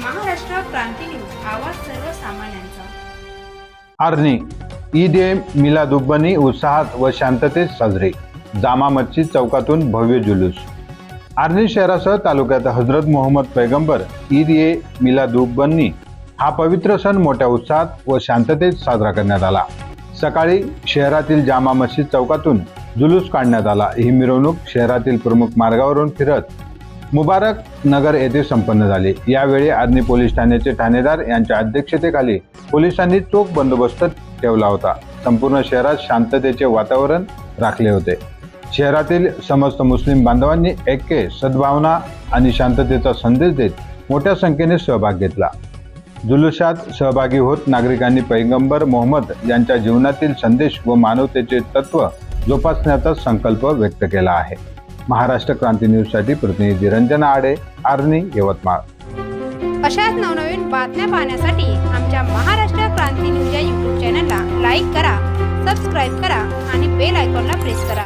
Maharashtra Kranti news आवाज सर्वसामान्यांचा. आर्नी ईद ए मिलादुब्बनी उत्साहात व शांततेत साजरी जामा मस्जिद चौकातून भव्य जुलूस. आर्नी शहरासह तालुक्यात हजरत मोहम्मद पैगंबर ईद ए मिलादुब्बनी हा पवित्र सण मोठ्या उत्साहात व शांततेत साजरा करण्यात आला. सकाळी शहरातील जामा मस्जिद चौकातून जुलूस काढण्यात आला. ही मिरवणूक शहरातील प्रमुख मार्गावरून फिरत मुबारक नगर येथे संपन्न झाली. यावेळी आर्नी पोलीस ठाण्याचे ठाणेदार यांच्या अध्यक्षतेखाली पोलिसांनी चोख बंदोबस्त ठेवला होता. संपूर्ण शहरात शांततेचे वातावरण राखले होते. शहरातील समस्त मुस्लिम बांधवांनी ऐक्य सद्भावना आणि शांततेचा संदेश देत मोठ्या संख्येने सहभाग घेतला. जुलुसात सहभागी होत नागरिकांनी पैगंबर मोहम्मद यांच्या जीवनातील संदेश व मानवतेचे तत्व जोपासण्याचा संकल्प व्यक्त केला आहे. महाराष्ट्र क्रांती न्यूजसाठी प्रतिनिधी रंजना आडे आर्नी यवतमाळ. अशाच नवनवीन बातम्या पाहण्यासाठी आमच्या महाराष्ट्र क्रांती न्यूज या यूट्यूब चॅनलला लाईक करा सबस्क्राईब करा आणि बेल आयकॉनला प्रेस करा.